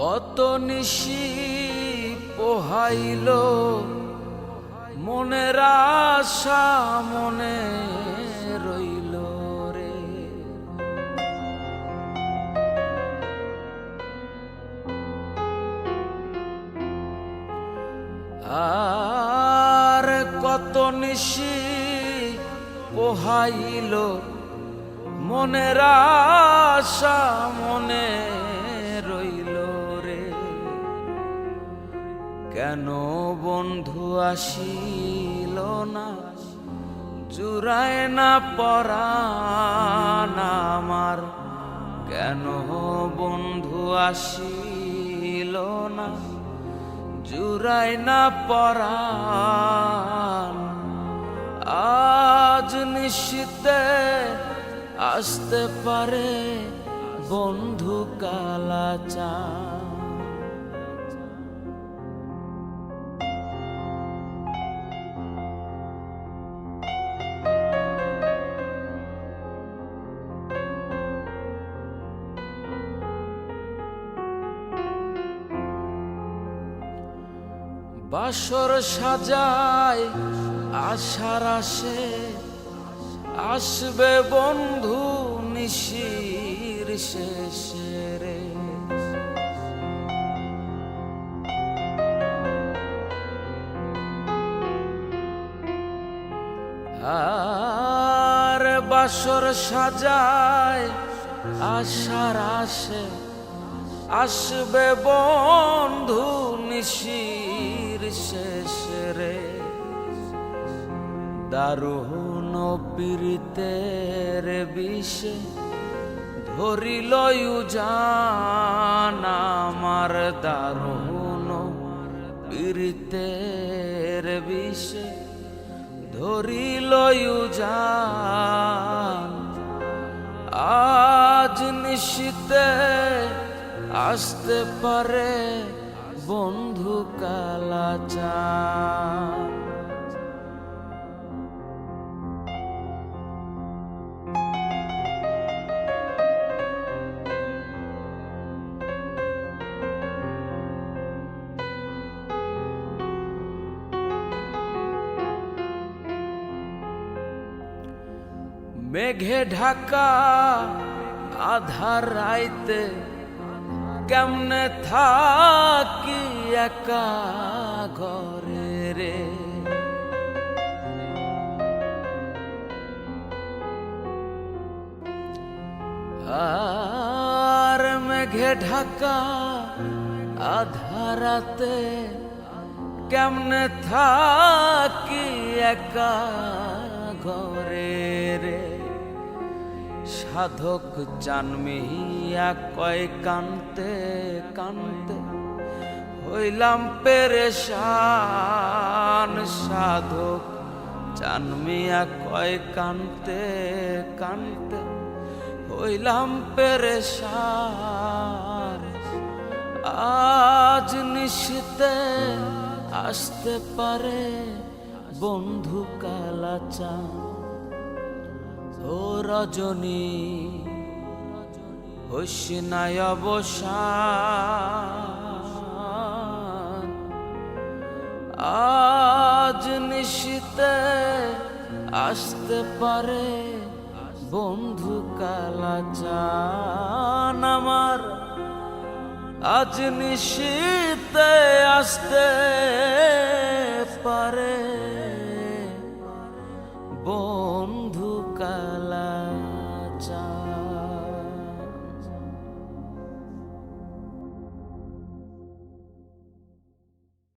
কত নিশি পোহাইল মনের আশা মনে রইল রে। আর কত নিশি পোহাইল মনের আশা মনে কেন বন্ধু আসিল না? জুড়ায় না পরাণ আমার। কেন বন্ধু আসিল না? জুড়ায় না পরাণ। আজ নিশ্চিতে আসতে পারে বন্ধু কালাচা বাসর সাজায় আশার আসে আসবে বন্ধু নিশির শেষে আর বাসর সাজায় আশার আসে আসবে বন্ধু নিশির শেষে রে। দারুণ পীড়িতের বিষে ধরিল জান আমার। দারুণ পীড়িতের বিষে ধরিল জান আসতে পারে বন্ধু কালাচা মেঘে ঢাকা আধার রাইতে কেমনে থাকি একা ঘরে রে। আর মেঘে ঢাকা আধারাতে কেমনে থাকি একা ঘরে রে। সাধক চানমিয়া কয় কানতে কানতে। হইলাম পেরেশান সাধক চানমিয়া কয় কানতে কানতে। হইলাম পেরেশান, আজ নিশিতে আসতে পারে বন্ধু কালাচা ও রজনী হোসনায় অবসান। আজ নিশিতে আসতে পারে বন্ধু কালাচান আমার। আজ নিশিতে আসতে